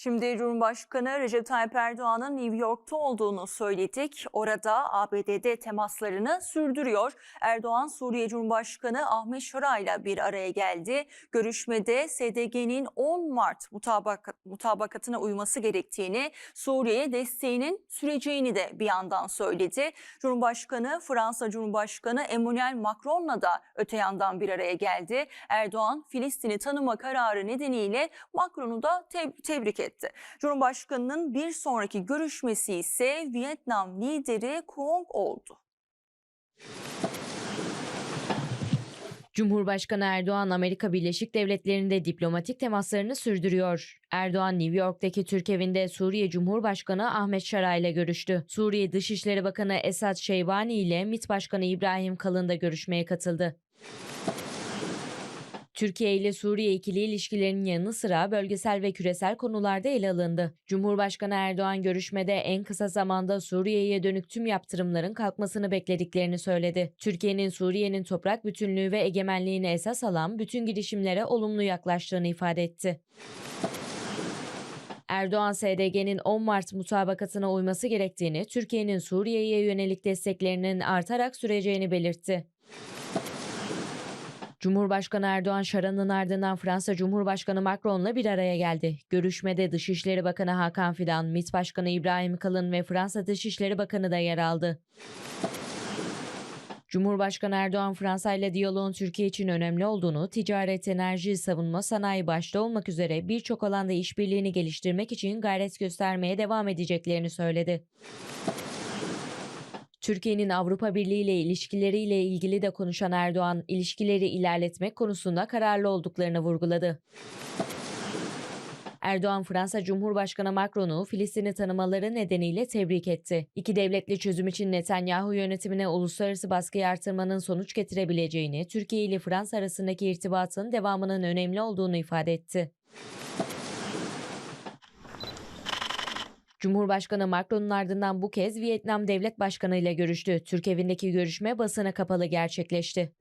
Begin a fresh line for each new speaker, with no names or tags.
Şimdi Cumhurbaşkanı Recep Tayyip Erdoğan'ın New York'ta olduğunu söyledik. Orada ABD'de temaslarını sürdürüyor. Erdoğan Suriye Cumhurbaşkanı Ahmet Şara ile bir araya geldi. Görüşmede SDG'nin 10 Mart mutabak mutabakatına uyması gerektiğini, Suriye'ye desteğinin süreceğini de bir yandan söyledi. Cumhurbaşkanı Fransa Cumhurbaşkanı Emmanuel Macron'la da öte yandan bir araya geldi. Erdoğan Filistin'i tanıma kararı nedeniyle Macron'u da teb- tebrik etti. Cumhurbaşkanının bir sonraki görüşmesi ise Vietnam lideri Quong oldu.
Cumhurbaşkanı Erdoğan Amerika Birleşik Devletleri'nde diplomatik temaslarını sürdürüyor. Erdoğan New York'taki Türk evinde Suriye Cumhurbaşkanı Ahmet Şara ile görüştü. Suriye Dışişleri Bakanı Esad Şeybani ile MİT Başkanı İbrahim Kalın da görüşmeye katıldı. Türkiye ile Suriye ikili ilişkilerinin yanı sıra bölgesel ve küresel konularda ele alındı. Cumhurbaşkanı Erdoğan görüşmede en kısa zamanda Suriye'ye dönük tüm yaptırımların kalkmasını beklediklerini söyledi. Türkiye'nin Suriye'nin toprak bütünlüğü ve egemenliğini esas alan bütün girişimlere olumlu yaklaştığını ifade etti. Erdoğan SDG'nin 10 Mart mutabakatına uyması gerektiğini, Türkiye'nin Suriye'ye yönelik desteklerinin artarak süreceğini belirtti. Cumhurbaşkanı Erdoğan Şara'nın ardından Fransa Cumhurbaşkanı Macron'la bir araya geldi. Görüşmede Dışişleri Bakanı Hakan Fidan, MİT Başkanı İbrahim Kalın ve Fransa Dışişleri Bakanı da yer aldı. Cumhurbaşkanı Erdoğan Fransa ile diyaloğun Türkiye için önemli olduğunu, ticaret, enerji, savunma sanayi başta olmak üzere birçok alanda işbirliğini geliştirmek için gayret göstermeye devam edeceklerini söyledi. Türkiye'nin Avrupa Birliği ile ilişkileriyle ilgili de konuşan Erdoğan, ilişkileri ilerletmek konusunda kararlı olduklarını vurguladı. Erdoğan, Fransa Cumhurbaşkanı Macron'u Filistin'i tanımaları nedeniyle tebrik etti. İki devletli çözüm için Netanyahu yönetimine uluslararası baskıyı artırmanın sonuç getirebileceğini, Türkiye ile Fransa arasındaki irtibatın devamının önemli olduğunu ifade etti. Cumhurbaşkanı Macron'un ardından bu kez Vietnam Devlet Başkanı ile görüştü. Türk evindeki görüşme basına kapalı gerçekleşti.